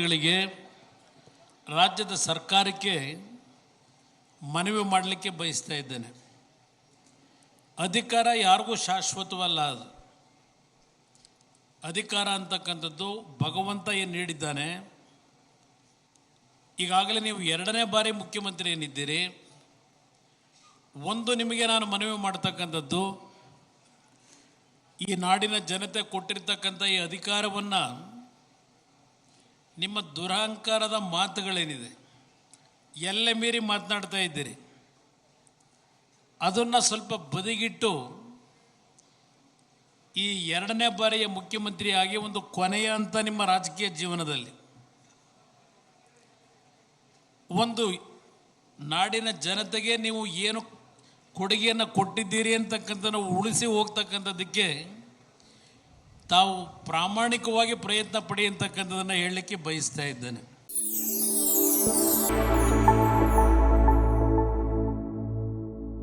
ಗಳಿಗೆ ರಾಜ್ಯದ ಸರ್ಕಾರಕ್ಕೆ ಮನವಿ ಮಾಡಲಿಕ್ಕೆ ಬಯಸ್ತಾ ಇದ್ದೇನೆ. ಅಧಿಕಾರ ಯಾರಿಗೂ ಶಾಶ್ವತವಲ್ಲ ಅದು. ಅಧಿಕಾರ ಅಂತಕ್ಕಂಥದ್ದು ಭಗವಂತ ಏನು ನೀಡಿದ್ದಾನೆ? ಈಗಾಗಲೇ ನೀವು ಎರಡನೇ ಬಾರಿ ಮುಖ್ಯಮಂತ್ರಿ ಏನಿದ್ದೀರಿ? ಒಂದು ನಿಮಗೆ ನಾನು ಮನವಿ ಮಾಡ್ತಕ್ಕಂಥದ್ದು, ಈ ನಾಡಿನ ಜನತೆ ಕೊಟ್ಟಿರ್ತಕ್ಕಂಥ ಈ ಅಧಿಕಾರವನ್ನು ನಿಮ್ಮ ದುರಹಂಕಾರದ ಮಾತುಗಳೇನಿದೆ? ಎಲ್ಲೆ ಮೀರಿ ಮಾತನಾಡ್ತಾ ಇದ್ದೀರಿ? ಅದನ್ನು ಸ್ವಲ್ಪ ಬದಿಗಿಟ್ಟು ಈ ಎರಡನೇ ಬಾರಿಯ ಮುಖ್ಯಮಂತ್ರಿಯಾಗಿ ಒಂದು ಕೊನೆಯ ಅಂತ ನಿಮ್ಮ ರಾಜಕೀಯ ಜೀವನದಲ್ಲಿ. ಒಂದು ನಾಡಿನ ಜನತೆಗೆ ನೀವು ಏನು ಕೊಡುಗೆಯನ್ನು ಕೊಟ್ಟಿದ್ದೀರಿ ಅಂತಕ್ಕಂಥ ಉಳಿಸಿ ಹೋಗ್ತಕ್ಕಂಥದ್ದಕ್ಕೆ ತಾವು ಪ್ರಾಮಾಣಿಕವಾಗಿ ಪ್ರಯತ್ನ ಪಡಿ ಅಂತಕ್ಕಂಥದ್ದನ್ನು ಹೇಳಲಿಕ್ಕೆ ಬಯಸ್ತಾ ಇದ್ದೇನೆ.